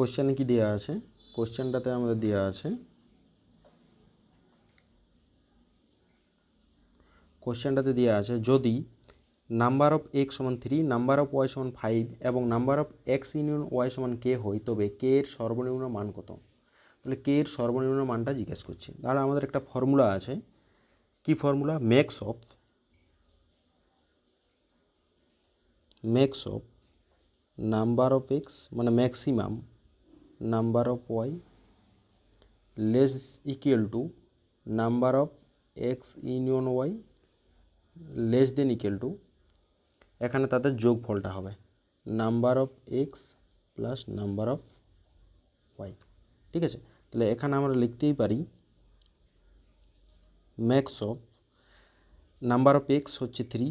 কোশ্চেনে কি দেওয়া আছে? কোশ্চেনটাতে আমাদের দেওয়া আছে। কোশ্চেনটাতে দেওয়া আছে, যদি নাম্বার অফ এক্স সমান থ্রি নাম্বার অফ ওয়াই সমান ফাইভ এবং number of X union Y সমান কে হয়, তবে কে এর সর্বনিম্ন মান কত? তাহলে কে এর সর্বনিম্ন মানটা জিজ্ঞেস করছে। তাহলে আমাদের একটা ফর্মুলা আছে। কি formula max of max of number of X মানে maximum number of Y less equal to number of X union Y less then equal to. এখানে তাদের যোগফলটা হবে। Number of X plus number of Y. ঠিক আছে? তাহলে এখানে আমরা লিখতেই পারি max of number of X হচ্ছে থ্রি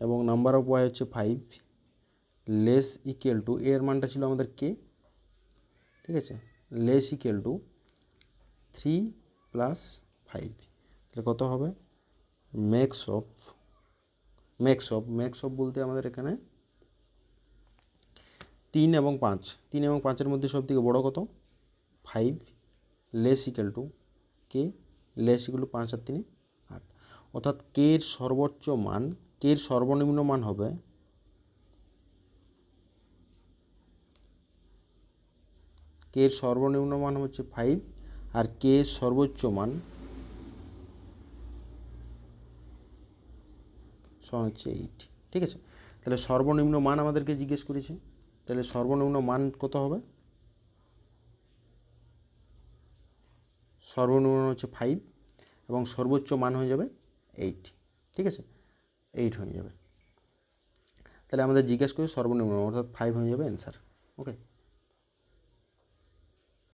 এবং নাম্বার অফ ওয়াই হচ্ছে ফাইভ লেস ইকুয়াল টু, এর মানটা ছিল আমাদের কে ঠিক আছে? Less equal to three plus five তাহলে কত হবে? Max of max of max of বলতে আমাদের এখানে তিন এবং পাঁচ। তিন এবং পাঁচের মধ্যে সব থেকে বড়ো কত? Five. Less equal to K? Less equal to পাঁচ আর তিনে আট। অর্থাৎ কে এর সর্বোচ্চ মান, কে এর সর্বনিম্ন মান হবে কে এর সর্বনিম্ন মান হচ্ছে ফাইভ আর কে এর সর্বোচ্চ মান সমান হচ্ছে এইট ঠিক আছে? তাহলে সর্বনিম্ন মান আমাদেরকে জিজ্ঞেস করেছে। তাহলে সর্বনিম্ন মান কত হবে? সর্বনিম্ন হচ্ছে ফাইভ এবং সর্বোচ্চ মান হয়ে যাবে এইট ঠিক আছে? এইট হয়ে যাবে। তাহলে আমাদের জিজ্ঞেস করে সর্বনিম্ন অর্থাৎ ফাইভ হয়ে যাবে অ্যান্সার ওকে